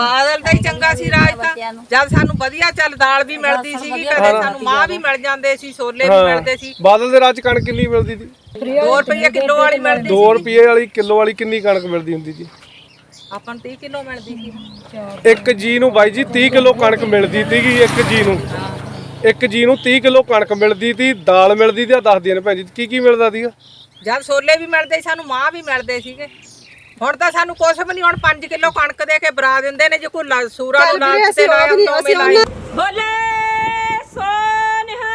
ਬਾਦਲ ਦਾ ਹੀ ਚੰਗਾ ਸੀ ਰਾਜ ਤਾਂ। ਜਦ ਸਾਨੂੰ ਵਧੀਆ ਚੱਲ ਦਾਲ ਵੀ ਮਿਲਦੀ ਸੀਗੀ ਕਦੇ ਸਾਨੂੰ ਮਾਂ ਵੀ ਮਿਲ ਜਾਂਦੇ ਸੀ ਛੋਲੇ ਵੀ ਮਿਲਦੇ ਸੀ। ਬਾਦਲ ਦੇ ਰਾਜ 'ਚ ਕਣਕ ਕਿੰਨੀ ਮਿਲਦੀ ਸੀ? 2 ਰੁਪਏ ਕਿਲੋ ਵਾਲੀ ਮਿਲਦੀ 2 ਰੁਪਏ ਵਾਲੀ ਕਿਲੋ ਵਾਲੀ ਕਿੰਨੀ ਕਣਕ ਮਿਲਦੀ ਹੁੰਦੀ ਸੀ? ਆਪਾਂ ਨੂੰ 30 ਕਿਲੋ ਮਿਲਦੀ ਸੀ। ਇੱਕ ਜੀ ਨੂੰ ਬਾਈ ਜੀ 30 ਕਿਲੋ ਕਣਕ ਮਿਲਦੀ ਸੀਗੀ ਇੱਕ ਜੀ ਨੂੰ। ਇੱਕ ਜੀ ਨੂੰ 30 ਕਿਲੋ ਕਣਕ ਮਿਲਦੀ ਸੀ ਦਾਲ ਮਿਲਦੀ ਤੇ ਦੱਸਦੀਆਂ ਨੇ ਭੈਣ ਜੀ ਕੀ ਕੀ ਮਿਲਦਾ ਸੀਗਾ? ਜਦ ਛੋਲੇ ਵੀ ਮਿਲਦੇ ਸੀ ਸਾਨੂੰ ਮਾਂ ਵੀ ਮਿਲਦੇ ਸੀਗੇ। ਹੁਣ ਤਾਂ ਸਾਨੂੰ ਕੁਛ ਵੀ ਨਹੀਂ ਹੁਣ 5 ਕਿਲੋ ਕਣਕ ਦੇ ਕੇ ਬਰਾ ਦਿੰਦੇ ਨੇ ਜੇ ਕੋਈ ਲਾ- ਸੂਰਾ ਨੂੰ ਤੇ ਲਾਇਆ ਨੌਵੇਂ ਲਾਏ ਬੋਲੇ ਸੋਨਿਹਾ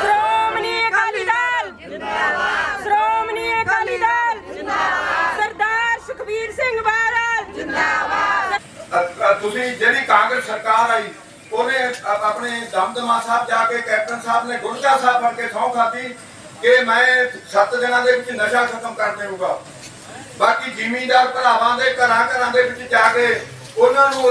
ਸ਼੍ਰੋਮਣੀ ਅਕਾਲੀ ਦਲ। ਜਿੰਦਾਬਾਦ ਸ਼੍ਰੋਮਣੀ ਅਕਾਲੀ ਦਲ। ਜਿੰਦਾਬਾਦ ਸਰਦਾਰ ਸੁਖਬੀਰ ਸਿੰਘ ਬਾਦਲ। ਜਿੰਦਾਬਾਦ ਅ- ਅ- ਤੁਸੀਂ ਜਿਹੜੀ ਕਾਂਗਰਸ ਸਰਕਾਰ ਆਈ ਉਹਨੇ ਅ- ਆਪਣੇ ਦਮਦਮਾ ਸਾਹਿਬ ਜਾ ਕੇ ਕੈਪਟਨ ਸਾਹਿਬ ਨੇ ਗੁਰਕਾ ਸਾਹਿਬ ਬਣ ਕੇ ਸਹੁੰ ਖਾਧੀ। ਕਿ ਮੈਂ 7 ਦਿਨਾਂ ਦੇ ਵਿੱਚ ਨਸ਼ਾ ਖਤਮ ਕਰ ਦੇਵਾਂਗਾ ਬਾਕੀ ਜ਼ਿਮੀਂਦਾਰ ਭਰਾਵਾਂ ਦੇ ਘਰਾਂ ਘਰਾਂ ਦੇ ਵਿੱਚ ਜਾ ਕੇ ਉਹਨਾਂ ਨੂੰ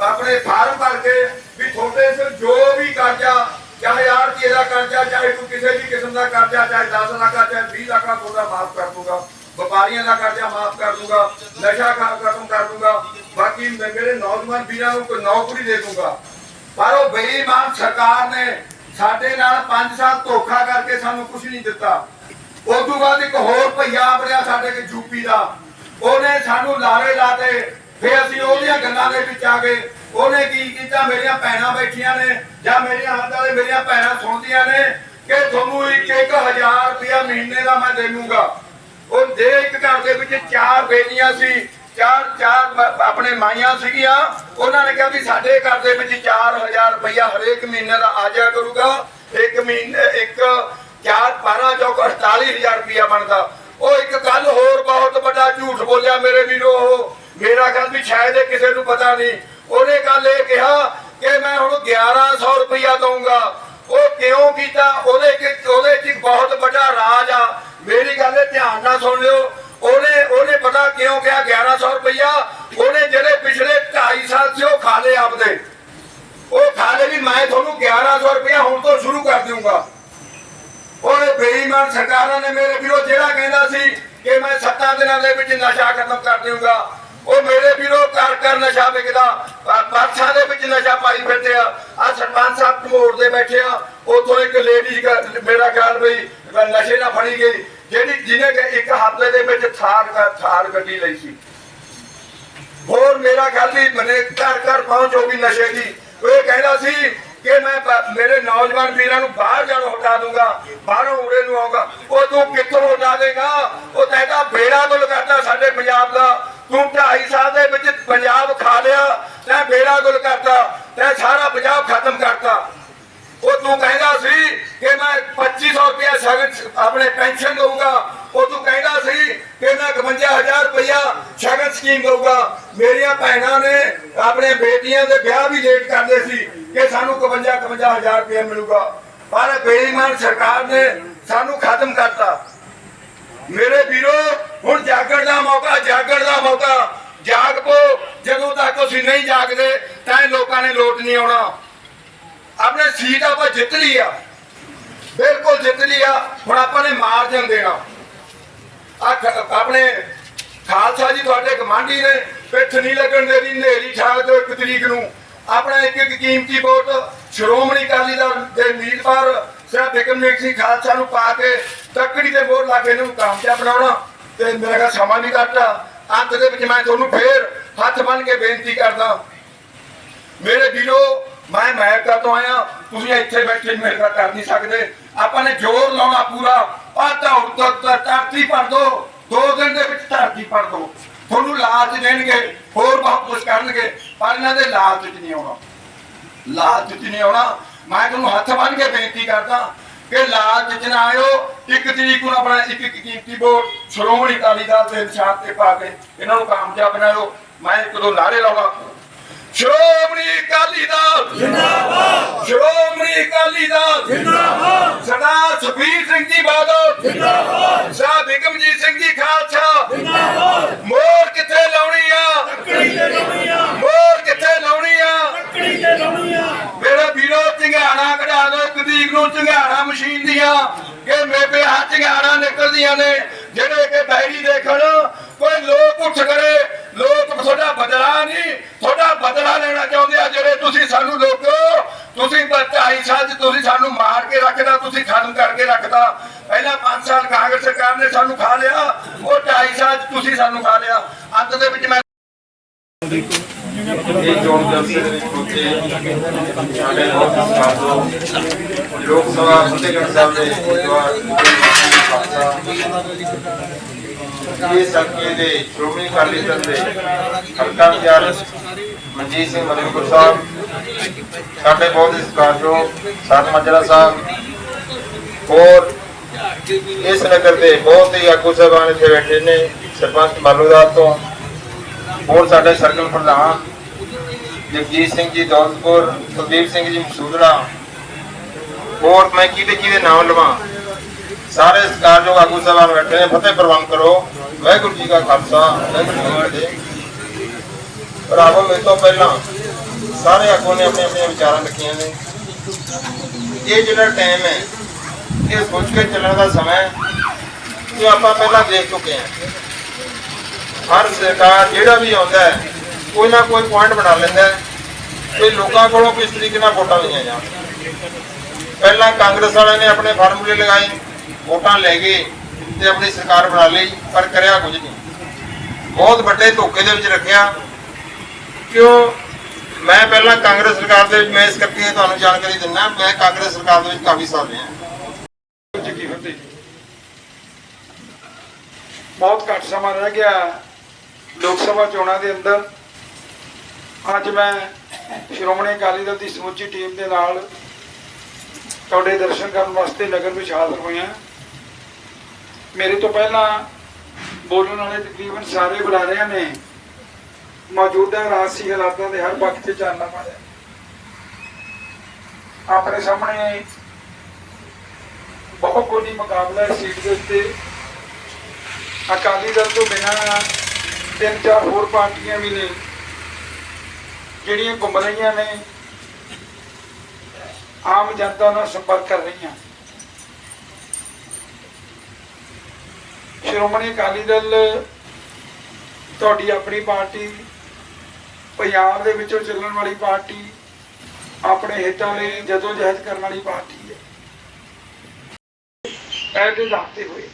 ਆਪਣੇ ਫਾਰਮ ਭਰ ਕੇ ਵੀ ਤੁਹਾਡੇ ਸਿਰ ਜੋ ਵੀ ਕਰਜ਼ਾ, ਚਾਹੇ ਆੜਤੀ ਦਾ ਕਰਜ਼ਾ, ਚਾਹੇ ਕੋਈ ਕਿਸੇ ਵੀ ਕਿਸਮ ਦਾ ਕਰਜ਼ਾ, ਚਾਹੇ 10 ਲੱਖ ਦਾ ਚਾਹੇ 20 ਲੱਖ ਦਾ ਤੁਹਾਡਾ ਮਾਫ ਕਰ ਦੂੰਗਾ ਵਪਾਰੀਆਂ ਦਾ ਕਰਜ਼ਾ ਮਾਫ ਕਰ ਦੂੰਗਾ ਨਸ਼ਾ ਖਾ ਖਤਮ ਕਰ ਦੂੰਗਾ ਬਾਕੀ ਮੇਰੇ ਨੌਜਵਾਨ ਵੀਰਾਂ ਨੂੰ ਕੋਈ ਨੌਕਰੀ ਦੇ ਦੂੰਗਾ ਪਰ ਉਹ ਬੇਈਮਾਨ ਸਰਕਾਰ ਨੇ ਸਾਡੇ ਨਾਲ 5 ਸਾਲ ਧੋਖਾ ਕਰਕੇ ਸਾਨੂੰ ਕੁਝ ਨਹੀਂ ਦਿੱਤਾ। ਉਸ ਤੋਂ ਬਾਅਦ ਇੱਕ ਹੋਰ ਭਈਆ ਬਣਿਆ ਸਾਡੇ ਕੇ ਯੂਪੀ ਦਾ। ਉਹਨੇ ਸਾਨੂੰ ਲਾਰੇ ਲਾਤੇ ਫੇ ਅਸੀਂ ਉਹਦੀਆਂ ਗੱਲਾਂ ਦੇ ਵਿੱਚ ਆ ਗਏ। ਉਹਨੇ ਕੀ ਕੀਤਾ? ਮੇਰੀਆਂ ਭੈਣਾਂ ਬੈਠੀਆਂ ਨੇ ਜਾਂ ਮੇਰੀਆਂ ਹੱਥ ਵਾਲੇ ਮੇਰੀਆਂ ਭੈਣਾਂ ਸੁਣਦੀਆਂ ਨੇ ਕਿ ਤੁਹਾਨੂੰ ਇੱਕ ਇੱਕ ਹਜ਼ਾਰ ਰੁਪਇਆ ਮਹੀਨੇ ਦਾ ਮੈਂ ਦੇਵਾਂਗਾ। ਉਹ ਦੇ ਇੱਕ ਘਰ ਦੇ ਵਿੱਚ ਚਾਰ ਬੇਟੀਆਂ ਸੀ। ਚਾਰ ਚਾਰ ਆਪਣੇ ਮਾਈਆਂ ਸੀਗੀਆਂ, ਉਹਨਾਂ ਨੇ ਕਿਹਾ ਵੀ ਸਾਡੇ ਘਰ ਦੇ ਵਿੱਚ 4000 ਰੁਪਇਆ ਹਰੇਕ ਮਹੀਨੇ ਦਾ ਆ ਜਾਇਆ ਕਰੂਗਾ। ਇੱਕ ਮਹੀਨੇ, ਇੱਕ ਚਾਰ 12 ਚੌਕ 48000 ਰੁਪਇਆ ਬਣਦਾ। ਉਹ ਇੱਕ ਗੱਲ ਹੋਰ ਬਹੁਤ ਵੱਡਾ ਝੂਠ ਬੋਲਿਆ ਮੇਰੇ ਵੀਰੋ ਉਹ। ਮੇਰਾ ਗੱਲ ਵੀ ਸ਼ਾਇਦ ਇਹ ਕਿਸੇ ਨੂੰ ਪਤਾ ਨਹੀਂ। ਉਹਨੇ ਗੱਲ ਇਹ ਕਿਹਾ ਕਿ ਮੈਂ ਹੁਣ 1100 ਰੁਪਇਆ ਦਊਂਗਾ। ਉਹ ਕਿਉਂ ਕੀਤਾ? ਉਹਦੇ ਕਿ, ਉਹਦੇ ਚ ਬਹੁਤ ਵੱਡਾ ਰਾਜ ਆ। ਮੇਰੀ ਗੱਲ ਇਹ ਧਿਆਨ ਨਾਲ ਸੁਣ ਲਿਓ। ਪਤਾ 1100 ਰੁਪਇਆ ਉਹਨੇ ਜਿਹੜੇ ਪਿਛਲੇ 2.5 ਸਾਲ ਸੀ, ਉਹ ਖਾ ਲਏ ਆਪਦੇ। ਉਹ ਖਾ ਲਏ ਵੀ ਮੈਂ ਤੁਹਾਨੂੰ 1100 ਰੁਪਇਆ ਹੁਣ ਤੋਂ ਸ਼ੁਰੂ ਕਰ ਦਊਂਗਾ। ਉਹਨੇ ਬੇਈਮਾਨ ਸਰਕਾਰਾਂ ਨੇ ਮੇਰੇ ਵੀਰੋ, ਜਿਹੜਾ ਕਹਿੰਦਾ ਸੀ ਕਿ ਮੈਂ ਸੱਤਾਂ ਦਿਨਾਂ ਦੇ ਵਿੱਚ ਨਸ਼ਾ ਖਤਮ ਕਰ ਦਊਂਗਾ, ਉਹ ਮੇਰੇ ਵੀਰੋ ਕਰ ਕਰ ਨਸ਼ਾ ਵਿਕਦਾ। ਬਾਦਸ਼ਾਹ ਦੇ ਵਿੱਚ ਨਸ਼ਾ ਪਾਈ ਫਿਰਦੇ ਆ। ਆ ਸਰਪੰਚ ਸਾਹਿਬ ਮੋੜ ਦੇ ਬੈਠੇ ਆ। ਉਥੋਂ ਇੱਕ ਲੇਡੀ ਮੇਰਾ ਖਿਆਲ ਵੀ ਨਸ਼ੇ ਨਾਲ ਫੜੀ ਗਈ। ਜਿਹੜੀ ਜਿਹਨੇ ਇੱਕ ਹਫ਼ਤੇ ਦੇ ਵਿੱਚ ਥਾਰ ਥਾਰ ਗੱਡੀ ਲਈ ਸੀ। ਹੋਰ ਮੇਰਾ ਖਿਆਲ ਵੀ ਮਨੇ ਘਰ ਘਰ ਪਹੁੰਚ ਹੋ ਗਈ ਨਸ਼ੇ ਦੀ। ਉਹ ਕਹਿੰਦਾ ਸੀ ਕਿ ਮੈਂ ਮੇਰੇ ਨੌਜਵਾਨ ਵੀਰਾਂ ਨੂੰ ਬਾਹਰ ਜਾਣੋਂ ਹਟਾ ਦੂੰਗਾ ਬਾਹਰੋਂ ਉਰੇ ਨੂੰ ਆਊਗਾ। ਉਹ ਤੂੰ ਕਿੱਥੋਂ ਹਟਾ ਦੇਗਾ? ਉਹ ਕਹਿੰਦਾ ਬੇੜਾ ਗੁਲ ਕਰਦਾ ਸਾਡੇ ਪੰਜਾਬ ਦਾ। ਤੂੰ 2.5 ਸਾਲ ਦੇ ਵਿੱਚ ਪੰਜਾਬ ਖਾ ਲਿਆ, ਤੈਂ ਬੇੜਾ ਗੁਲ ਕਰਤਾ ਤੈਂ ਸਾਰਾ ਪੰਜਾਬ ਖਤਮ ਕਰਤਾ। ਉਹ ਤੂੰ ਕਹਿੰਦਾ ਸੀ ਕਿ ਮੈਂ 2500 ਰੁਪਇਆ ਸਗਨ ਆਪਣੇ ਪੈਨਸ਼ਨ ਦਊਗਾ। ਉਹ ਤੂੰ ਕਹਿੰਦਾ ਸੀ ਕਿ ਮੈਂ 51000 ਰੁਪਇਆ ਸਗਨ ਸਕੀਮ ਦਊਗਾ। ਮੇਰੀਆਂ ਭੈਣਾਂ ਨੇ ਆਪਣੇ ਬੇਟੀਆਂ ਦੇ ਵਿਆਹ ਵੀ ਲੇਟ ਕਰਦੇ ਸੀ ਕਿ ਸਾਨੂੰ 51 51000 ਰੁਪਇਆ ਮਿਲੂਗਾ। ਪਰ ਬੇਈਮਾਨ ਸਰਕਾਰ ਨੇ ਸਾਨੂੰ ਖਤਮ ਕਰਤਾ। ਮੇਰੇ ਵੀਰੋ, ਹੁਣ ਜਾਗਣ ਦਾ ਮੌਕਾ, ਜਾਗਣ ਦਾ ਮੌਕਾ। ਜਾਗ। ਪੋ ਜਦੋਂ ਤੱਕ ਅਸੀਂ ਨਹੀਂ ਜਾਗਦੇ, ਤਾਂ ਇਹ ਲੋਕਾਂ ਨੇ ਲੋਟ ਨਹੀਂ ਆਉਣਾ। ਆਪਣੇ ਸੀਟ ਆਪਾਂ ਜਿੱਤ ਲਈ ਆ। ਬਿਲਕੁਲ ਜਿੱਤ ਲਈ ਆ। ਹੁਣ ਆਪਾਂ ਨੇ ਮਾਰਜਨ ਦੇਣਾ ਆ ਆਪਣੇ ਖਾਲਸਾ ਜੀ ਤੁਹਾਡੇ ਕਮਾਂਡੀ ਨੇ, ਪਿੱਠ ਨਹੀਂ ਲੱਗਣ ਦੇਣੀ ਨੇਰੀ ਠਾਲ ਦਿਓ ਇੱਕ ਤਰੀਕ ਨੂੰ। ਆਪਣਾ ਇੱਕ ਇੱਕ ਕੀਮਤੀ ਵੋਟ ਸ਼੍ਰੋਮਣੀ ਅਕਾਲੀ ਦਲ ਦੇ ਉਮੀਦਵਾਰ ਸਿਰ ਬਿਕਰਮਜੀਤ ਸਿੰਘ ਖਾਲਸਾ ਨੂੰ ਪਾ ਕੇ ਤੱਕੜੀ ਤੇ ਵੋਟ ਲਾ ਕੇ ਇਹਨੂੰ ਕਾਮਯਾਬ ਬਣਾਉਣਾ। ਤੇ ਮੇਰਾ ਕਿਹਾ ਸਮਾਂ ਨਹੀਂ ਘੱਟ ਅੰਤ ਦੇ ਵਿੱਚ ਮੈਂ ਤੁਹਾਨੂੰ ਫੇਰ ਹੱਥ ਬੰਨ ਕੇ ਬੇਨਤੀ ਕਰਦਾ। ਮੇਰੇ ਵੀਰੋ ਮੈਂ ਅਮਰੀਕਾ ਤੋਂ ਆਇਆ, ਤੁਸੀਂ ਇੱਥੇ ਬੈਠੇ ਮੇਰੇ ਨਾਲ ਕਰ ਨਹੀਂ ਸਕਦੇ। ਆਪਾਂ ਨੇ ਜ਼ੋਰ ਲਾਉਣਾ ਪੂਰਾ। ਆਤਾ ਉਤਤ ਧਰਤੀ ਭਰ ਦੋ। ਦੋ ਦਿਨ ਦੇ ਵਿੱਚ ਧਰਤੀ ਭਰ ਦੋ। ਤੁਹਾਨੂੰ ਲਾਲਚ ਦੇਣਗੇ, ਹੋਰ ਬਹੁਤ ਕੁਝ ਕਰਨਗੇ, ਪਰ ਇਹਨਾਂ ਦੇ ਲਾਲਚ 'ਚ ਨਹੀਂ ਆਉਣਾ। ਲਾਲਚ 'ਚ ਨਹੀਂ ਆਉਣਾ। ਮੈਂ ਤੁਹਾਨੂੰ ਹੱਥ ਬੰਨ ਕੇ ਬੇਨਤੀ ਕਰਦਾ ਕਿ ਲਾਲਚ 'ਚ ਨਾ ਆਇਓ। ਇੱਕ ਤਰੀਕ ਨੂੰ ਆਪਣਾ ਇੱਕ ਇੱਕ ਕੀਮਤੀ ਵੋਟ ਸ਼੍ਰੋਮਣੀ ਅਕਾਲੀ ਦਲ ਦੇ ਨਿਸ਼ਾਨ ਤੇ ਪਾ ਕੇ ਇਹਨਾਂ ਨੂੰ ਕਾਮਯਾਬ ਬਣਾਇਓ। ਮੈਂ ਇੱਕ ਦੋ ਨਾਰੇ ਲਾਉਣਾ ਸ਼੍ਰੋਮਣੀ ਅਕਾਲੀ ਦਲ। ਜਿੰਦਾਬਾਦ। ਸ਼੍ਰੋਮਣੀ ਅਕਾਲੀ ਦਲ। ਜਿੰਦਾਬਾਦ। ਸਰਦਾਰ ਸੁਖਬੀਰ ਸਿੰਘ ਜੀ ਬਾਦਲ। ਜਿੰਦਾਬਾਦ। ਸ਼ਾਹ ਬਿਕਮਜੀਤ ਸਿੰਘ ਜੀ ਖਾਲਸਾ। ਜਿੰਦਾਬਾਦ। ਮੋਰ ਕਿੱਥੇ ਲਾਉਣੀ ਆ? ਲੱਕੜੀ ਤੇ ਲਾਉਣੀ ਆ। ਮੋਰ ਕਿੱਥੇ ਲਾਉਣੀ ਆ? ਲੱਕੜੀ ਤੇ ਲਾਉਣੀ ਆ। ਮੇਰੇ ਵੀਰੋ ਝੰਗਾਣਾ ਕਢਾ ਇੱਕ ਤਰੀਕ ਨੂੰ ਝੰਗਾਣਾ ਮਸ਼ੀਨ ਦੀਆਂ ਕਿ ਮੇਬੇ ਹੱਥ ਝੰਗਾਣਾ ਨਿਕਲਦੀਆਂ ਨੇ ਜਿਹੜੇ ਕਿ ਬੈਰੀ ਦੇਖਣ। ਕੋਈ ਲੋਕ ਉੱਠ ਕਰੇ ਲੋਕ ਤੁਹਾਡਾ ਬਦਲਾ ਨਹੀਂ, ਤੁਹਾਡਾ ਬਦਲਾ ਲੈਣਾ ਚਾਹੁੰਦੇ ਆ ਜਿਹੜੇ ਤੁਸੀਂ ਸਾਨੂੰ ਲੋਕੋ। ਤੁਸੀਂ ਢਾਈ ਸਾਲ 'ਚ ਤੁਸੀਂ ਸਾਨੂੰ ਮਾਰ ਕੇ ਰੱਖਦਾ, ਤੁਸੀਂ ਖਤਮ ਕਰਕੇ ਰੱਖਦਾ। ਪਹਿਲਾਂ 5 ਸਾਲ ਕਾਂਗਰਸ ਸਰਕਾਰ ਨੇ ਸਾਨੂੰ ਖਾ ਲਿਆ, ਉਹ ਢਾਈ ਸਾਲ ਤੁਸੀਂ ਸਾਨੂੰ ਖਾ ਲਿਆ। ਅੰਤ ਦੇ ਵਿੱਚ ਮੈਂ ਇਹ ਚੋਣ ਜਲਸੇ ਦੇ ਵਿੱਚ ਪਹੁੰਚੇ ਸਾਡੇ ਬਹੁਤ ਸਾਥੋਂ ਲੋਕ ਸਭਾ, ਫਤਿਹਗੜ੍ਹ ਸਾਹਿਬ ਦੇ ਉਮੀਦਵਾਰ ਇਹ ਸੰਕੇ ਦੇ ਸ਼੍ਰੋਮਣੀ ਅਕਾਲੀ ਦਲ ਦੇ ਹਲਕਾ ਇੰਚਾਰਜ ਮਨਜੀਤ ਸਿੰਘ ਮਲਿਕਪੁਰ ਸਾਹਿਬ, ਸਾਡੇ ਬਹੁਤ ਹੀ ਸਤਿਕਾਰਯੋਗ ਸਾਧ ਮਾਜਰਾ ਸਾਹਿਬ, ਹੋਰ ਇਸ ਨਗਰ ਦੇ ਬਹੁਤ ਹੀ ਆਗੂ ਸਾਹਿਬਾਨ ਇੱਥੇ ਬੈਠੇ ਨੇ, ਸਰਪੰਚ ਮਾਲੂਦਾਰ ਤੋਂ, ਹੋਰ ਸਾਡੇ ਸਰਕਲ ਪ੍ਰਧਾਨ ਜਗਜੀਤ ਸਿੰਘ ਜੀ ਦੌਲਤਪੁਰ, ਕੁਲਦੀਪ ਸਿੰਘ ਜੀ ਮਸੂਦਰਾ ਹੋਰ ਮੈਂ ਕਿਹਦੇ ਕਿਹਦੇ ਨਾਮ ਲਵਾਂ? ਸਾਰੇ ਸਤਿਕਾਰਯੋਗ ਆਗੂ ਸਾਹਿਬਾਨ ਬੈਠੇ ਨੇ, ਫਤਿਹ ਪ੍ਰਵਾਨ ਕਰੋ। ਵਾਹਿਗੁਰੂ ਜੀ ਕਾ ਖਾਲਸਾ, ਵਾਹਿਗੁਰੂ ਜੀ ਕੀ ਫਤਿਹ। ਭਰਾਵੋ, ਮੇਰੇ ਤੋਂ ਪਹਿਲਾਂ ਸਾਰੇ ਆਗੂ ਨੇ ਆਪਣੇ ਆਪਣੇ ਵਿਚਾਰਾਂ ਰੱਖੀਆਂ ਨੇ। ਇਹ ਜਿਹੜਾ ਟਾਈਮ ਹੈ, ਇਹ ਸੋਚ ਕੇ ਚੱਲਣ ਦਾ ਸਮਾਂ ਕਿ ਆਪਾਂ ਪਹਿਲਾਂ ਦੇਖ ਚੁੱਕੇ ਹਾਂ। ਹਰ ਸਰਕਾਰ ਜਿਹੜਾ ਵੀ ਆਉਂਦਾ ਹੈ, ਕੋਈ ਨਾ ਕੋਈ ਪੁਆਇੰਟ ਬਣਾ ਲੈਂਦਾ ਹੈ ਕਿ ਲੋਕਾਂ ਕੋਲੋਂ ਕਿਸ ਤਰੀਕੇ ਨਾਲ ਵੋਟਾਂ ਲਈਆਂ ਜਾਣ। ਪਹਿਲਾਂ ਕਾਂਗਰਸ ਵਾਲਿਆਂ ਨੇ ਆਪਣੇ ਫਾਰਮੂਲੇ ਲਗਾਏ, ਵੋਟਾਂ ਲੈ ਗਏ। ਤੇ ਆਪਣੀ ਸਰਕਾਰ ਬਣਾ ਲਈ, ਪਰ ਕਰਿਆ ਕੁਝ ਨਹੀਂ। ਬਹੁਤ ਵੱਡੇ ਧੋਖੇ ਦੇ ਵਿੱਚ ਰੱਖਿਆ। ਕਿਉਂ? ਮੈਂ ਪਹਿਲਾਂ ਕਾਂਗਰਸ ਸਰਕਾਰ ਦੇ ਵਿੱਚ, ਮੈਂ ਇਸ ਕਰਕੇ ਤੁਹਾਨੂੰ ਜਾਣਕਾਰੀ ਦਿੰਦਾ, ਮੈਂ ਕਾਂਗਰਸ ਸਰਕਾਰ ਦੇ ਵਿੱਚ ਕਾਫੀ ਸਾਲ ਰਿਹਾ। ਬਹੁਤ ਘੱਟ ਸਮਾਂ ਰਹਿ ਗਿਆ ਲੋਕ ਸਭਾ ਚੋਣਾਂ ਦੇ ਅੰਦਰ। ਅੱਜ ਮੈਂ ਸ਼੍ਰੋਮਣੀ ਅਕਾਲੀ ਦਲ ਦੀ ਸਮੁੱਚੀ ਟੀਮ ਦੇ ਨਾਲ ਤੁਹਾਡੇ ਦਰਸ਼ਨ ਕਰਨ ਵਾਸਤੇ ਨਗਰ ਵਿੱਚ ਹਾਜ਼ਰ ਹੋਇਆ। ਮੇਰੇ ਤੋਂ ਪਹਿਲਾਂ ਬੋਲਣ ਵਾਲੇ ਤਕਰੀਬਨ ਸਾਰੇ ਬੁਲਾਰਿਆਂ ਨੇ ਮੌਜੂਦਾ ਰਾਜਸੀ ਹਾਲਾਤਾਂ ਦੇ ਹਰ ਪੱਖ ਤੇ ਚਾਨਣਾ ਪਾਇਆ ਆਪਣੇ ਸਾਹਮਣੇ ਬਹੁਤ ਕੋਈ ਮੁਕਾਬਲਾ ਹੈ ਸੀਟ ਦੇ ਉੱਤੇ। ਅਕਾਲੀ ਦਲ ਤੋਂ ਬਿਨਾਂ ਤਿੰਨ ਚਾਰ ਹੋਰ ਪਾਰਟੀਆਂ ਵੀ ਨੇ, ਜਿਹੜੀਆਂ ਘੁੰਮ ਰਹੀਆਂ ਨੇ, ਆਮ ਜਨਤਾ ਨਾਲ ਸੰਪਰਕ ਕਰ ਰਹੀਆਂ। ਸ਼੍ਰੋਮਣੀ ਅਕਾਲੀ ਦਲ ਤੁਹਾਡੀ ਆਪਣੀ ਪਾਰਟੀ, ਪੰਜਾਬ ਦੇ ਵਿੱਚੋਂ ਚੱਲਣ ਵਾਲੀ ਪਾਰਟੀ, ਆਪਣੇ ਹਿੱਤਾਂ ਲਈ ਜਦੋਂ ਜਹਿਦ ਕਰਨ ਵਾਲੀ ਪਾਰਟੀ ਹੈ। ਪਹਿਲੇ ਦਾਤੇ ਹੋਏ।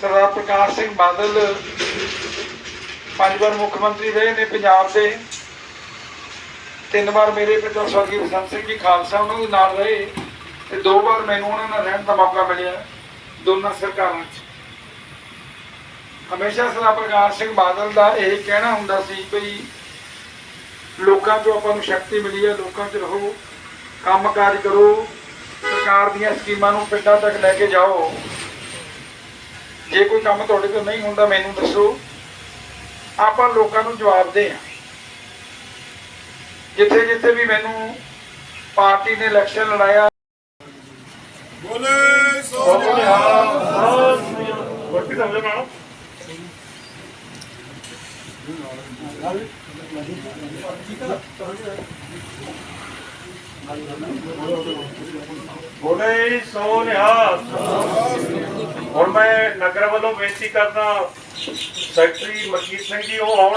ਸਰਦਾਰ ਪ੍ਰਕਾਸ਼ ਸਿੰਘ ਬਾਦਲ ਪੰਜ ਵਾਰ ਮੁੱਖ ਮੰਤਰੀ ਰਹੇ ਨੇ ਪੰਜਾਬ ਦੇ। ਤਿੰਨ ਵਾਰ ਮੇਰੇ ਪਿਤਾ ਸਵਰਗੀ ਬਸੰਤ ਸਿੰਘ ਜੀ ਖਾਲਸਾ, ਉਹਨਾਂ ਦੇ ਨਾਲ ਰਹੇ ਤੇ ਦੋ ਵਾਰ ਮੈਨੂੰ ਉਹਨਾਂ ਨਾਲ ਰਹਿਣ ਦਾ ਮੌਕਾ ਮਿਲਿਆ। ਦੋਨਾਂ ਸਰਕਾਰਾਂ 'ਚ ਹਮੇਸ਼ਾ ਸਰਦਾਰ ਪ੍ਰਕਾਸ਼ ਸਿੰਘ ਬਾਦਲ ਦਾ ਇਹ ਕਹਿਣਾ ਹੁੰਦਾ ਸੀ ਭਈ ਲੋਕਾਂ ਤੋਂ ਆਪਾਂ ਨੂੰ ਸ਼ਕਤੀ ਮਿਲੀ ਹੈ, ਲੋਕਾਂ 'ਚ ਰਹੋ, ਕੰਮਕਾਜ ਕਰੋ, ਸਰਕਾਰ ਦੀਆਂ ਸਕੀਮਾਂ ਨੂੰ ਪਿੰਡਾਂ ਤੱਕ ਲੈ ਕੇ ਜਾਓ। ਜੇ ਕੋਈ ਕੰਮ ਤੁਹਾਡੇ ਤੋਂ ਨਹੀਂ ਹੁੰਦਾ, ਮੈਨੂੰ ਦੱਸੋ। ਆਪਾਂ ਲੋਕਾਂ ਨੂੰ ਜਵਾਬ ਦੇ ਹਾਂ। ਜਿੱਥੇ ਜਿੱਥੇ ਵੀ ਮੈਨੂੰ ਪਾਰਟੀ ਨੇ ਇਲੈਕਸ਼ਨ ਲੜਾਇਆ ਬੋਲੇ ਸੋ ਨਿਹਾਲ ਹੁਣ ਮੈਂ ਨਗਰ ਵੱਲੋਂ ਬੇਨਤੀ ਕਰਦਾ, ਸੈਕਟਰੀ ਮਨਜੀਤ ਸਿੰਘ ਜੀ, ਉਹ ਆਉਣ।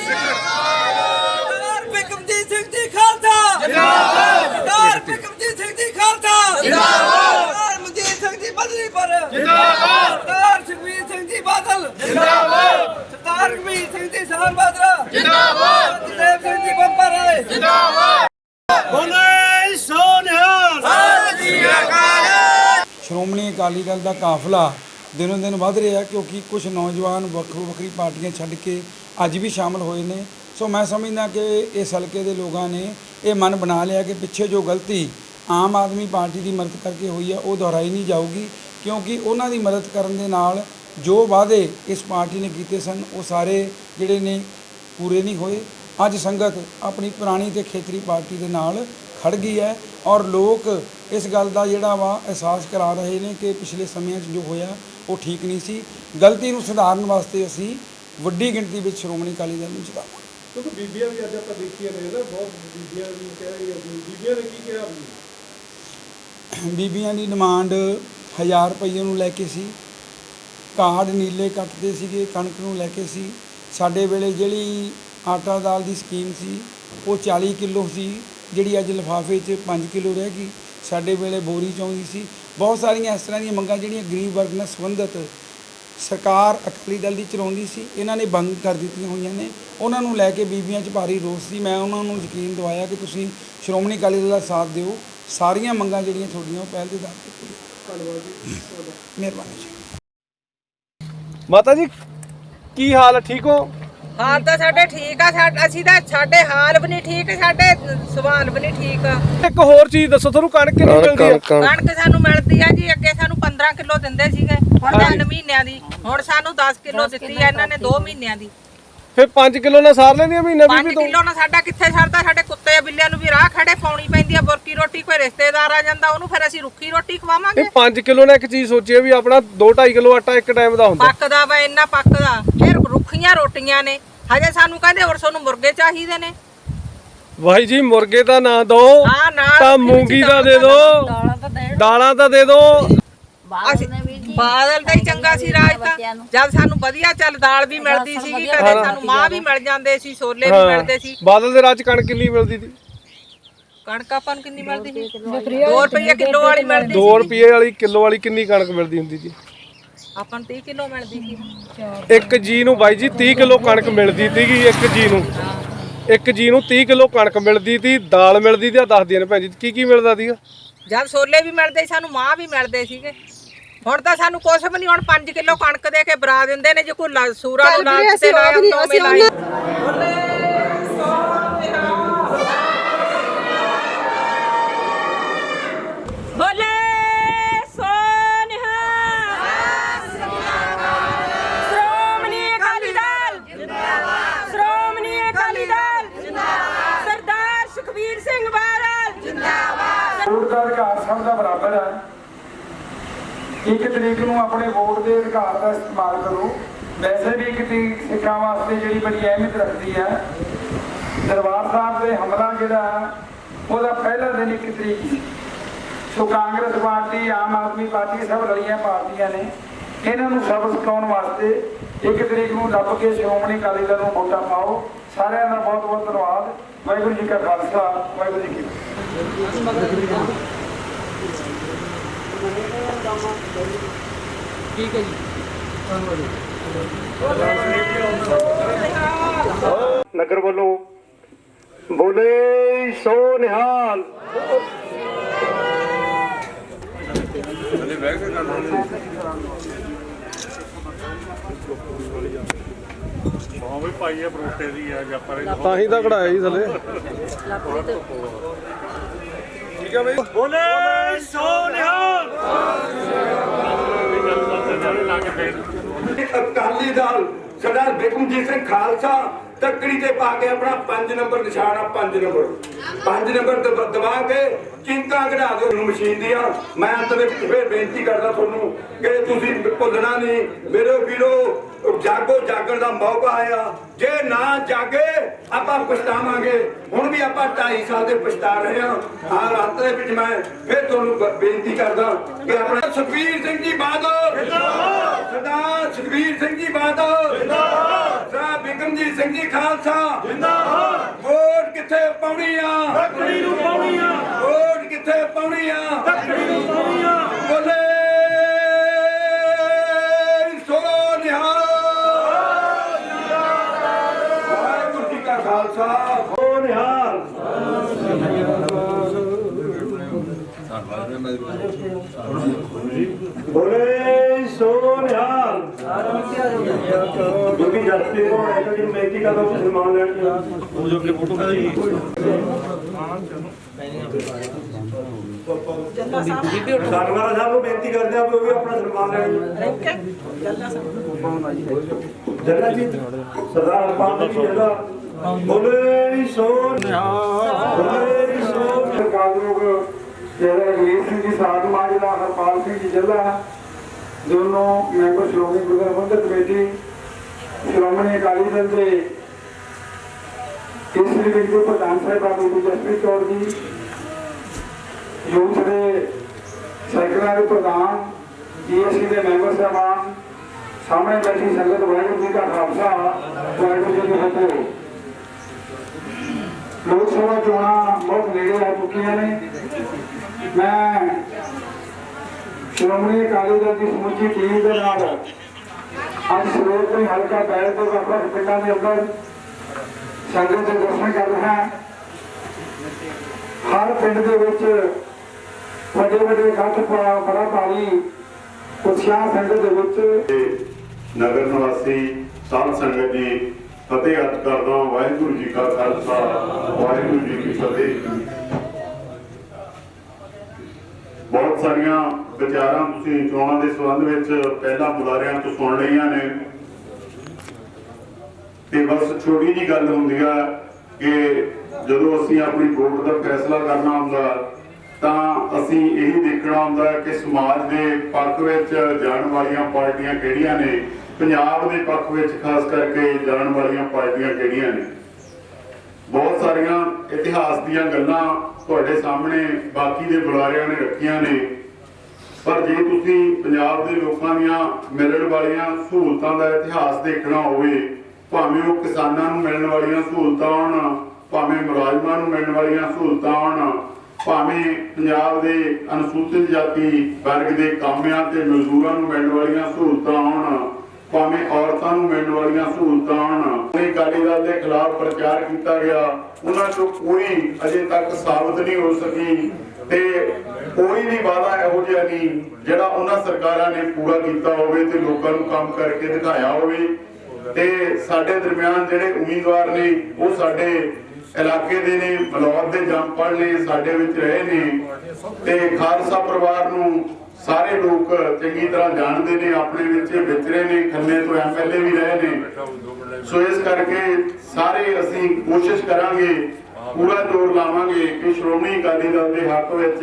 ਸਰਦਾਰ ਬਿਕਮਜੀਤ ਸਿੰਘ ਜੀ ਖਾਲਸਾ ਜਿੰਦਾਬਾਦ ਸਰਦਾਰ ਬਿਕਮਜੀਤ ਸਿੰਘ ਜੀ ਖਾਲਸਾ ਜਿੰਦਾਬਾਦ ਸਰਦਾਰ ਮਨਜੀਤ ਸਿੰਘ ਜੀ ਬਦਲੀਪੁਰ ਜਿੰਦਾਬਾਦ। ਸਰਦਾਰ ਸੁਖਬੀਰ ਸਿੰਘ ਜੀ ਬਾਦਲ। ਜਿੰਦਾਬਾਦ। ਸਰਦਾਰ ਕਬੀਰ ਸਿੰਘ ਜੀ ਸਾਹਨ ਬਾਦਰਾ ਜਿੰਦਾਬਾਦ। ਜਗਦੇਵ ਸਿੰਘ ਜੀ ਬੰਪਰ ਰਾਏ ਜਿੰਦਾਬਾਦ। ਬੋਲੇ ਸੋ ਨਿਹਾਲ ਸ਼੍ਰੋਮਣੀ ਅਕਾਲੀ ਦਲ ਦਾ ਕਾਫਲਾ ਦਿਨੋਂ ਦਿਨ ਵੱਧ ਰਿਹਾ ਕਿਉਂਕਿ ਕੁਝ ਨੌਜਵਾਨ ਵੱਖੋ ਵੱਖਰੀ ਪਾਰਟੀਆਂ ਛੱਡ ਕੇ ਅੱਜ ਵੀ ਸ਼ਾਮਲ ਹੋਏ ਨੇ। ਸੋ ਮੈਂ ਸਮਝਦਾ ਕਿ ਇਸ ਹਲਕੇ ਦੇ ਲੋਕਾਂ ਨੇ ਇਹ ਮਨ ਬਣਾ ਲਿਆ ਕਿ ਪਿੱਛੇ ਜੋ ਗਲਤੀ ਆਮ ਆਦਮੀ ਪਾਰਟੀ ਦੀ ਮਦਦ ਕਰਕੇ ਹੋਈ ਆ ਉਹ ਦੁਹਰਾਈ ਨਹੀਂ ਜਾਊਗੀ। ਕਿਉਂਕਿ ਉਹਨਾਂ ਦੀ ਮਦਦ ਕਰਨ ਦੇ ਨਾਲ ਜੋ ਵਾਅਦੇ ਇਸ ਪਾਰਟੀ ਨੇ ਕੀਤੇ ਸਨ ਉਹ ਸਾਰੇ ਜਿਹੜੇ ਨੇ ਪੂਰੇ ਨਹੀਂ ਹੋਏ। ਅੱਜ ਸੰਗਤ ਆਪਣੀ ਪੁਰਾਣੀ ਤੇ ਖੇਤਰੀ ਪਾਰਟੀ ਦੇ ਨਾਲ ਖੜ ਗਈ ਹੈ ਔਰ ਲੋਕ ਇਸ ਗੱਲ ਦਾ ਜਿਹੜਾ ਵਾ ਅਹਿਸਾਸ ਕਰਾ ਰਹੇ ਨੇ ਕਿ ਪਿਛਲੇ ਸਮਿਆਂ 'ਚ ਜੋ ਹੋਇਆ ਉਹ ਠੀਕ ਨਹੀਂ ਸੀ। ਗਲਤੀ ਨੂੰ ਸੁਧਾਰਨ ਵਾਸਤੇ ਅਸੀਂ ਵੱਡੀ ਗਿਣਤੀ ਵਿੱਚ ਸ਼੍ਰੋਮਣੀ ਅਕਾਲੀ ਦਲ ਨੂੰ ਜਿਤਾਵਾਂਗੇ। ਕਿਉਂਕਿ ਬੀਬੀਆਂ ਵੀ ਅੱਜ ਆਪਾਂ ਦੇਖੀਆਂ ਨੇ ਨਾ ਬਹੁਤ ਬੀਬੀਆਂ ਵੀ ਕਹਿ ਰਹੀਆਂ ਬੀਬੀਆਂ ਨੇ ਕੀ ਕਿਹਾ ਬੀਬੀਆਂ ਦੀ ਡਿਮਾਂਡ 1000 ਰੁਪਏ ਨੂੰ ਲੈ ਕੇ ਸੀ। ਕਾਰਡ ਨੀਲੇ ਕੱਟਦੇ ਸੀਗੇ, ਕਣਕ ਨੂੰ ਲੈ ਕੇ ਸੀ। ਸਾਡੇ ਵੇਲੇ ਜਿਹੜੀ ਆਟਾ ਦਾਲ ਦੀ ਸਕੀਮ ਸੀ, ਉਹ 40 ਕਿਲੋ ਸੀ, ਜਿਹੜੀ ਅੱਜ ਲਿਫਾਫੇ 'ਚ 5 ਕਿਲੋ ਰਹਿ ਗਈ। ਸਾਡੇ ਵੇਲੇ ਬੋਰੀ ਚਾਹੁੰਦੀ ਸੀ। ਬਹੁਤ ਸਾਰੀਆਂ ਇਸ ਤਰ੍ਹਾਂ ਦੀਆਂ ਮੰਗਾਂ ਜਿਹੜੀਆਂ ਗਰੀਬ ਵਰਗ ਨਾਲ ਸੰਬੰਧਿਤ ਸਰਕਾਰ ਅਕਾਲੀ ਦਲ ਦੀ ਚਲਾਉਂਦੀ ਸੀ, ਇਹਨਾਂ ਨੇ ਬੰਦ ਕਰ ਦਿੱਤੀਆਂ ਹੋਈਆਂ ਨੇ। ਉਹਨਾਂ ਨੂੰ ਲੈ ਕੇ ਬੀਬੀਆਂ 'ਚ ਭਾਰੀ ਰੋਸ ਸੀ। ਮੈਂ ਉਹਨਾਂ ਨੂੰ ਯਕੀਨ ਦਿਵਾਇਆ ਕਿ ਤੁਸੀਂ ਸ਼੍ਰੋਮਣੀ ਅਕਾਲੀ ਦਲ ਦਾ ਸਾਥ ਦਿਓ। ਸਾਰੀਆਂ ਮੰਗਾਂ ਜਿਹੜੀਆਂ ਤੁਹਾਡੀਆਂ ਉਹ ਪਹਿਲ ਦੇ ਦਰ ਤੇ ਪੂਰੀਆਂ ਮਿਹਰਬਾਨੀ ਜੀ। ਮਾਤਾ ਜੀ ਕੀ ਹਾਲ ਹੈ ਠੀਕ ਹੋ? ਹਾਲ ਤਾਂ ਸਾਡੇ ਠੀਕ ਆ। ਸਾਡ- ਅਸੀਂ ਤਾਂ ਸਾਡੇ ਹਾਲ ਵੀ ਨਹੀਂ ਠੀਕ ਸਾਡੇ ਸਵਾਲ ਵੀ ਨਹੀਂ ਠੀਕ ਇੱਕ ਹੋਰ ਚੀਜ਼ ਦੱਸੋ ਤੁਹਾਨੂੰ ਕਣਕ ਕਿੰਨੀ ਮਿਲਦੀ ਹੈ ਕਣਕ। ਸਾਨੂੰ ਮਿਲਦੀ ਆ ਜੀ ਅੱਗੇ ਸਾਨੂੰ 15 ਕਿਲੋ ਦਿੰਦੇ ਸੀਗੇ ਹੁਣ 3 ਮਹੀਨਿਆਂ ਦੀ। ਹੁਣ ਸਾਨੂੰ 10 ਕਿਲੋ ਦਿੱਤੀ ਆ ਇਹਨਾਂ ਨੇ 2 ਮਹੀਨਿਆਂ ਦੀ। ਫਿਰ 5 ਕਿਲੋ ਨਾਲ ਸਾਰ ਲੈਂਦੀਆਂ ਮਹੀਨਾ 5 ਬੀਬੀ ਤੋਂ? ਕਿਲੋ ਨਾਲ ਸਾਡਾ ਕਿੱਥੇ ਸਰਦਾ? ਸਾਡੇ ਕੁੱਤੇ ਬਿੱਲਿਆਂ ਨੂੰ ਵੀ ਰਾਹ ਖੜੇ ਪਾਉਣੀ ਪੈਂਦੀ ਆ ਬੁਰਕੀ ਰੋਟੀ ਕੋਈ ਰਿਸ਼ਤੇਦਾਰ ਆ ਜਾਂਦਾ ਉਹਨੂੰ ਫਿਰ ਅਸੀਂ ਰੁੱਖੀ ਰੋਟੀ ਖਵਾਵਾਂਗੇ। ਇਹ 5 ਕਿਲੋ ਨਾਲ ਇੱਕ ਚੀਜ਼ ਸੋਚੀ ਹੈ ਵੀ ਆਪਣਾ 2.5 ਕਿਲੋ ਆਟਾ ਇੱਕ ਟਾਈਮ ਦਾ ਹੁੰਦਾ। ਪੱਕਦਾ ਵਾ ਇੰਨਾ ਪੱਕਦਾ। ਫਿਰ ਰੁੱਖੀਆਂ ਰੋਟੀਆਂ ਨੇ। ਹਜੇ ਸਾਨੂੰ ਕਹਿੰਦੇ ਹੋਰ ਸਾਨੂੰ ਮੁਰਗੇ ਚਾਹੀਦੇ ਨੇ। ਭਾਈ ਜੀ ਮੁਰਗੇ ਦਾ ਨਾ ਦੋ ਹਾਂ ਨਾਲ ਤਾਂ ਮੂੰਗੀ ਦਾ ਦਾਲ ਦੇ ਦੋ। ਦਾਲਾਂ ਤਾਂ ਦੇ ਦੋ। ਅਸੀਂ ਬਾਦਲ ਦਾ ਹੀ ਚੰਗਾ ਸੀ ਰਾਜ ਤਾਂ। ਜਦ ਸਾਨੂੰ ਵਧੀਆ ਚੱਲ ਦਾਲ ਵੀ ਮਿਲਦੀ ਸੀਗੀ ਕਦੇ ਸਾਨੂੰ ਮਾਂ ਵੀ ਮਿਲ ਜਾਂਦੇ ਸੀ ਛੋਲੇ ਵੀ ਮਿਲਦੇ ਸੀ। ਬਾਦਲ ਦੇ ਰਾਜ ਕਣਕ ਕਿੰਨੀ ਮਿਲਦੀ ਸੀ? ਕਣਕ ਆਪਾਂ ਨੂੰ ਕਿੰਨੀ ਮਿਲਦੀ ਸੀ? 2 ਰੁਪਏ ਕਿਲੋ ਵਾਲੀ ਮਿਲਦੀ 2 ਰੁਪਏ ਵਾਲੀ ਕਿਲੋ ਵਾਲੀ ਕਿੰਨੀ ਕਣਕ ਮਿਲਦੀ ਹੁੰਦੀ ਸੀ? ਆਪਾਂ ਨੂੰ 30 ਕਿਲੋ ਮਿਲਦੀ ਸੀ। ਇੱਕ ਜੀ ਨੂੰ ਬਾਈ ਜੀ 30 ਕਿਲੋ ਕਣਕ ਮਿਲਦੀ ਸੀਗੀ ਇੱਕ ਜੀ ਨੂੰ। ਇੱਕ ਜੀ ਨੂੰ 30 ਕਿਲੋ ਕਣਕ ਮਿਲਦੀ ਸੀ ਦਾਲ ਮਿਲਦੀ ਸੀ ਆ ਦੱਸਦੀਆਂ ਨੇ ਭੈਣ ਜੀ ਕੀ ਕੀ ਮਿਲਦਾ ਸੀਗਾ? ਜਦ ਛੋਲੇ ਵੀ ਮਿਲਦੇ ਸੀ ਸਾਨੂੰ ਮਾਂ ਵੀ ਮਿਲਦੇ ਸੀਗੇ। ਹੁਣ ਤਾਂ ਸਾਨੂੰ ਕੁਛ ਵੀ ਨਹੀਂ ਹੁਣ 5 ਕਿਲੋ ਕਣਕ ਦੇ ਕੇ ਬਰਾ ਦਿੰਦੇ ਨੇ ਜੇ ਕੋਈ ਲਾ- ਸੂਰਾ ਨੂੰ ਲਾਲਚ ਤੇ ਲਾਇਆ ਤਾਂ ਜਿੰਦਾਬਾਦ ਸਰਦਾਰ ਸੁਖਬੀਰ ਸਿੰਘ ਬਾਦਲ। ਜਿੰਦਾਬਾਦ ਵੋਟ ਦਾ ਅਧਿਕਾਰ ਸਭ ਦਾ ਬਰਾਬਰ ਹੈ। ਇੱਕ ਤਰੀਕ ਨੂੰ ਆਪਣੇ ਵੋਟ ਦੇ ਅਧਿਕਾਰ ਦਾ ਇਸਤੇਮਾਲ ਕਰੋ। ਵੈਸੇ ਵੀ ਇੱਕ ਤਰੀਕ ਸਿੱਖਾਂ ਵਾਸਤੇ ਜਿਹੜੀ ਬੜੀ ਅਹਿਮੀਅਤ ਰੱਖਦੀ ਹੈ। ਦਰਬਾਰ ਸਾਹਿਬ ਦੇ ਹਮਲਾ ਜਿਹੜਾ ਉਹਦਾ ਪਹਿਲਾ ਦਿਨ ਇੱਕ ਤਰੀਕ ਸੀ। So Congress party, Aam Aadmi party, ਸਭ ਰਲੀਆਂ ਪਾਰਟੀਆਂ ਨੇ, ਇਹਨਾਂ ਨੂੰ ਸਬਕ ਸਿਖਾਉਣ ਵਾਸਤੇ ਇੱਕ ਤਰੀਕ ਨੂੰ ਲੱਭ ਕੇ ਸ਼੍ਰੋਮਣੀ ਅਕਾਲੀ ਦਲ ਨੂੰ ਵੋਟਾਂ ਪਾਓ। ਸਾਰਿਆਂ ਦਾ ਬਹੁਤ ਬਹੁਤ ਧੰਨਵਾਦ। ਵਾਹਿਗੁਰੂ ਜੀ ਕਾ ਖਾਲਸਾ, ਵਾਹਿਗੁਰੂ ਜੀ ਕੀ ਫਤਿਹ। ਨਗਰ ਵੱਲੋਂ ਬੋਲੇ ਸੋ ਨਿਹਾਲ। ਹਾਂ ਵੀ ਭਾਈ ਇਹ ਬਰੋਟੇ ਦੀ ਆ ਜਾਂ ਪਰ ਤਾਂ ਹੀ ਤਾਂ ਕਢਾਇਆ ਜੀ ਥੱਲੇ। ਠੀਕ ਹੈ ਬਈ। ਬੋਲੇ ਸੋ ਨਿਹਾਲ ਅਕਾਲੀ ਦਲ, ਸਰਦਾਰ ਬਿਕਮਜੀਤ ਸਿੰਘ ਖਾਲਸਾ, ਤੱਕੜੀ ਤੇ ਪਾ ਕੇ ਆਪਣਾ 5 ਨੰਬਰ ਨਿਸ਼ਾਨ ਆ 5 ਨੰਬਰ। 5 ਨੰਬਰ ਦਬ- ਦਬਾ ਕੇ ਚਿੰਤਾ ਕਢਾ ਦਿਓ ਨੂੰ ਮਸ਼ੀਨ ਦੀਆਂ। ਮੈਂ ਅੰਤ ਵਿੱਚ ਫਿਰ ਬੇਨਤੀ ਕਰਦਾ ਤੁਹਾਨੂੰ ਕਿ ਤੁਸੀਂ ਭੁੱਲਣਾ ਨਹੀਂ। ਮੇਰੇ ਵੀਰੋ ਜਾਗੋ ਜਾਗਣ ਦਾ ਮੌਕਾ ਆਇਆ। ਜੇ ਨਾ ਜਾਗੇ ਆਪਾਂ ਪਛਤਾਵਾਂਗੇ। ਹੁਣ ਵੀ ਆਪਾਂ 2.5 ਸਾਲ ਦੇ ਪਛਤਾ ਰਹੇ ਹਾਂ। ਆ ਰਾਤ ਦੇ ਵਿੱਚ ਮੈਂ ਫਿਰ ਤੁਹਾਨੂੰ ਬੇਨਤੀ ਕਰਦਾ ਕਿ ਆਪਣਾ ਸੁਖਬੀਰ ਸਿੰਘ ਜੀ ਬਾਦਲ ਜਿੰਦਾਬਾਦ। ਸਰਦਾਰ ਸੁਖਬੀਰ ਸਿੰਘ ਜੀ ਬਾਦਲ ਜਿੰਦਾਬਾਦ। ਸਰਦਾਰ ਬਿਕਮਜੀਤ ਸਿੰਘ ਜੀ ਖਾਲਸਾ। ਜਿੰਦਾਬਾਦ। ਵੋਟ ਕਿੱਥੇ ਪਾਉਣੀ ਆ? ਤੱਕੜੀ ਨੂੰ ਪਾਉਣੀ ਆ। ਵੋਟ ਕਿੱਥੇ ਪਾਉਣੀ ਆ? ਤੱਕੜੀ ਨੂੰ ਪਾਉਣੀ ਬੋਲੇ ਸੋ ਨਿਹਾਲ ਬੀਬੀ ਜਸਪ੍ਰੀਤ ਕੌਰ ਐਕਟਰ ਜੀ ਨੂੰ ਬੇਨਤੀ ਕਰਦਾ ਲੈਣ ਜੀ ਉਹ ਜੋ ਕਿ ਫੋਟੋ ਧੰਨਵਾਦ ਸਾਹਿਬ ਨੂੰ ਬੇਨਤੀ ਕਰਦੇ ਆ ਵੀ ਉਹ ਵੀ ਆਪਣਾ ਸਨਮਾਨ ਲੈਣ ਜੱਲਾ ਜੀ ਸਰਦਾਰ ਹਰਪਾਲ ਜੀ ਜੱਲਾ ਬੋਲੇ ਸੋ ਬੋਲੇ ਸੋ ਸਰਕਾਰਯੋਗ ਜਿਹੜਾ ਰਜੀਤ ਸਿੰਘ ਜੀ, ਸਾਧ ਸਮਾਜ ਹਰਪਾਲ ਸਿੰਘ ਜੀ ਜੱਲਾ ਦੋਨੋਂ ਮੈਂਬਰ ਸ਼੍ਰੋਮਣੀ ਗੁਰਦੁਆਰਾ ਕਮੇਟੀ, ਸ਼੍ਰੋਮਣੀ ਅਕਾਲੀ ਦਲ ਦੇ ਕੇਸਰੀ ਵਿੰਗ ਦੇ ਪ੍ਰਧਾਨ ਸਾਹਿਬ ਬਾਬੂ ਜੀ, ਜਸਪ੍ਰੀਤ ਕੌਰ ਜੀ, ਯੂਥ ਦੇ ਸਾਈਕਲਾਂ ਦੇ ਪ੍ਰਧਾਨ ਜੀਐਸਸੀ ਦੇ ਮੈਂਬਰ ਸਾਹਿਬਾਨ, ਸਾਹਮਣੇ ਬੈਠੀ ਸੰਗਤ, ਵਾਹਿਗੁਰੂ ਜੀ ਦਾ ਖਾਲਸਾ, ਵਾਹਿਗੁਰੂ ਜੀ ਕੀ ਫਤਿਹ। ਲੋਕ ਸਭਾ ਚੋਣਾਂ ਬਹੁਤ ਨੇੜੇ ਆ ਚੁੱਕੀਆਂ ਨੇ। ਮੈਂ ਸ਼੍ਰੋਮਣੀ ਅਕਾਲੀ ਦਲ ਦੀ ਸਮੁੱਚੀ ਟੀਮ ਦੇ ਨਾਲ ਅੱਜ ਸਵੇਰ ਹਲਕਾ ਬੈਠ ਕੇ ਵੱਖ ਪਿੰਡਾਂ ਦੇ ਅੰਦਰ ਸੰਗਤ ਦੇ ਦਰਸ਼ਨ ਕਰ ਰਿਹਾ ਹਰ ਪਿੰਡ ਦੇ ਵਿੱਚ ਵੱਡੇ ਵੱਡੇ ਇਕੱਠ ਬੜਾ ਭਾਰੀ ਉਤਸ਼ਾਹ ਸੰਗਤ ਦੇ ਵਿੱਚ ਨਗਰ ਨਿਵਾਸੀ ਸਾਧ ਸੰਗਤ ਜੀ ਫਤਿਹ ਅਰਜ਼ ਕਰਦਾ ਵਾਹਿਗੁਰੂ ਜੀ ਕਾ ਖਾਲਸਾ, ਵਾਹਿਗੁਰੂ ਜੀ ਕੀ ਫਤਿਹ ਬਹੁਤ ਸਾਰੀਆਂ ਵਿਚਾਰਾਂ ਤੁਸੀਂ ਚੋਣਾਂ ਦੇ ਸੰਬੰਧ ਵਿੱਚ ਪਹਿਲਾਂ ਬੁਲਾਰਿਆਂ ਤੋਂ ਸੁਣ ਲਈਆਂ ਨੇ। ਤੇ ਬਸ ਛੋਟੀ ਜੀ ਗੱਲ ਹੁੰਦੀ ਆ ਕਿ ਜਦੋਂ ਅਸੀਂ ਆਪਣੀ ਵੋਟ ਦਾ ਫੈਸਲਾ ਕਰਨਾ ਹੁੰਦਾ, ਤਾਂ ਅਸੀਂ ਇਹੀ ਦੇਖਣਾ ਹੁੰਦਾ ਕਿ ਸਮਾਜ ਦੇ ਪੱਖ ਵਿੱਚ ਜਾਣ ਵਾਲੀਆਂ ਪਾਰਟੀਆਂ ਕਿਹੜੀਆਂ ਨੇ, ਪੰਜਾਬ ਦੇ ਪੱਖ ਵਿੱਚ ਖਾਸ ਕਰਕੇ ਜਾਣ ਵਾਲੀਆਂ ਪਾਰਟੀਆਂ ਕਿਹੜੀਆਂ ਨੇ। ਬਹੁਤ ਸਾਰੀਆਂ ਇਤਿਹਾਸ ਦੀਆਂ ਗੱਲਾਂ ਤੁਹਾਡੇ ਸਾਹਮਣੇ ਬਾਕੀ ਦੇ ਬੁਲਾਰਿਆਂ ਨੇ ਰੱਖੀਆਂ ਨੇ। ਪਰ ਜੇ ਤੁਸੀਂ ਪੰਜਾਬ ਦੇ ਲੋਕਾਂ ਦੀਆਂ ਮਿਲਣ ਵਾਲੀਆਂ ਸਹੂਲਤਾਂ ਦਾ ਇਤਿਹਾਸ ਦੇਖਣਾ ਹੋਵੇ, ਭਾਵੇਂ ਉਹ ਕਿਸਾਨਾਂ ਨੂੰ ਮਿਲਣ ਵਾਲੀਆਂ ਸਹੂਲਤਾਂ ਹੋਣ, ਭਾਵੇਂ ਮੁਲਾਜ਼ਮਾਂ ਨੂੰ ਮਿਲਣ ਵਾਲੀਆਂ ਸਹੂਲਤਾਂ ਹੋਣ, ਭਾਵੇਂ ਪੰਜਾਬ ਦੇ ਅਨੁਸੂਚਿਤ ਜਾਤੀ ਵਰਗ ਦੇ ਕਾਮਿਆਂ ਤੇ ਮਜ਼ਦੂਰਾਂ ਨੂੰ ਮਿਲਣ ਵਾਲੀਆਂ ਸਹੂਲਤਾਂ ਹੋਣ, ਭਾਵੇਂ ਔਰਤਾਂ ਨੂੰ ਮਿਲਣ ਵਾਲੀਆਂ ਸਹੂਲਤਾਂ ਹੋਣ ਇਹ ਅਕਾਲੀ ਦਲ ਦੇ ਖਿਲਾਫ ਪ੍ਰਚਾਰ ਕੀਤਾ ਗਿਆ, ਉਹਨਾਂ ਚੋਂ ਕੋਈ ਅਜੇ ਤੱਕ ਸਾਬਤ ਨਹੀਂ ਹੋ ਸਕੀ ਤੇ ਕੋਈ ਵੀ ਵਾਅਦਾ ਇਹੋ ਜਿਹਾ ਨਹੀਂ ਜਿਹੜਾ ਉਹਨਾਂ ਸਰਕਾਰਾਂ ਨੇ ਪੂਰਾ ਕੀਤਾ ਹੋਵੇ ਤੇ ਲੋਕਾਂ ਨੂੰ ਕੰਮ ਕਰਕੇ ਦਿਖਾਇਆ ਹੋਵੇ। ਤੇ ਸਾਡੇ ਦਰਮਿਆਨ ਜਿਹੜੇ ਉਮੀਦਵਾਰ ਨੇ, ਉਹ ਸਾਡੇ ਇਲਾਕੇ ਦੇ ਨੇ ਬਲੌਰ ਦੇ ਜੰਪਲ ਨੇ, ਸਾਡੇ ਵਿੱਚ ਰਹੇ ਨੇ। ਤੇ ਖਾਲਸਾ ਪਰਿਵਾਰ ਨੂੰ ਸਾਰੇ ਲੋਕ ਚੰਗੀ ਤਰ੍ਹਾਂ ਜਾਣਦੇ ਨੇ, ਆਪਣੇ ਵਿੱਚ ਇਹ ਵਿਚਰੇ ਨੇ, ਖੰਨੇ ਤੋਂ ਐਮਐਲਏ ਵੀ ਰਹੇ ਨੇ। ਸੋ ਇਸ ਕਰਕੇ ਸਾਰੇ ਅਸੀਂ ਕੋਸ਼ਿਸ਼ ਕਰਾਂਗੇ ਪੂਰਾ ਜ਼ੋਰ ਲਾਵਾਂਗੇ ਕਿ ਸ਼੍ਰੋਮਣੀ ਅਕਾਲੀ ਦਲ ਦੇ ਹੱਕ ਵਿੱਚ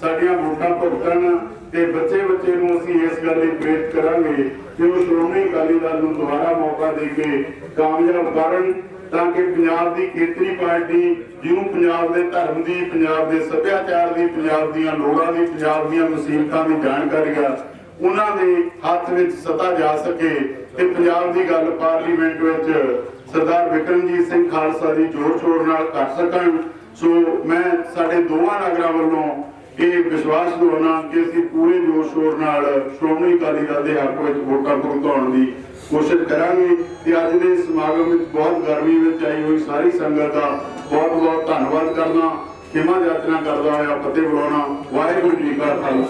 ਸਾਡੀਆਂ ਵੋਟਾਂ ਭੁਗਤਣ ਤੇ ਬੱਚੇ ਬੱਚੇ ਨੂੰ ਅਸੀਂ ਇਸ ਗੱਲ ਲਈ ਪ੍ਰੇਰਿਤ ਕਰਾਂਗੇ ਕਿ ਉਹ ਸ਼੍ਰੋਮਣੀ ਅਕਾਲੀ ਦਲ ਨੂੰ ਦੁਬਾਰਾ ਮੌਕਾ ਦੇ ਕੇ ਕਾਮਯਾਬ ਕਰਨ ਤਾਂ ਕਿ ਪੰਜਾਬ ਦੀ ਖੇਤਰੀ ਪਾਰਟੀ ਜਿਹਨੂੰ ਪੰਜਾਬ ਦੇ ਧਰਮ ਦੀ, ਪੰਜਾਬ ਦੇ ਸੱਭਿਆਚਾਰ ਦੀ, ਪੰਜਾਬ ਦੀਆਂ ਲੋੜਾਂ ਦੀ, ਪੰਜਾਬ ਦੀਆਂ ਮੁਸੀਬਤਾਂ ਦੀ ਜਾਣਕਾਰੀ ਆ, ਉਹਨਾਂ ਦੇ ਹੱਥ ਵਿੱਚ ਸਤਾ ਜਾ ਸਕੇ ਤੇ ਪੰਜਾਬ ਦੀ ਗੱਲ ਪਾਰਲੀਮੈਂਟ ਵਿੱਚ ਸਰਦਾਰ ਵਿਕਰਮਜੀਤ ਸਿੰਘ ਖਾਲਸਾ ਦੀ ਜੋਰ ਸ਼ੋਰ ਨਾਲ ਕਰ ਸਕਣ। ਸੋ ਮੈਂ ਸਾਡੇ ਦੋਵਾਂ ਨਗਰਾਂ ਵੱਲੋਂ ਇਹ ਵਿਸ਼ਵਾਸ ਦਿਵਾਉਣਾ ਕਿ ਅਸੀਂ ਪੂਰੇ ਜੋਰ ਸ਼ੋਰ ਨਾਲ ਸ਼੍ਰੋਮਣੀ ਅਕਾਲੀ ਦਲ ਦੇ ਹੱਕ ਵਿੱਚ ਵੋਟਾਂ ਭੁਗਤਾਉਣ ਦੀ ਕੋਸ਼ਿਸ਼ ਕਰਾਂਗੇ ਤੇ ਅੱਜ ਦੇ ਸਮਾਗਮ ਵਿੱਚ ਬਹੁਤ ਗਰਮੀ ਵਿੱਚ ਆਈ ਹੋਈ ਸਾਰੀ ਸੰਗਤ ਦਾ ਬਹੁਤ ਬਹੁਤ ਧੰਨਵਾਦ ਕਰਨਾ ਖਿਮਾ ਯਾਚਨਾ ਕਰਦਾ ਹੋਇਆ ਫਤਿਹ ਬੁਲਾਉਣਾ। ਵਾਹਿਗੁਰੂ ਜੀ ਕਾ ਖਾਲਸਾ।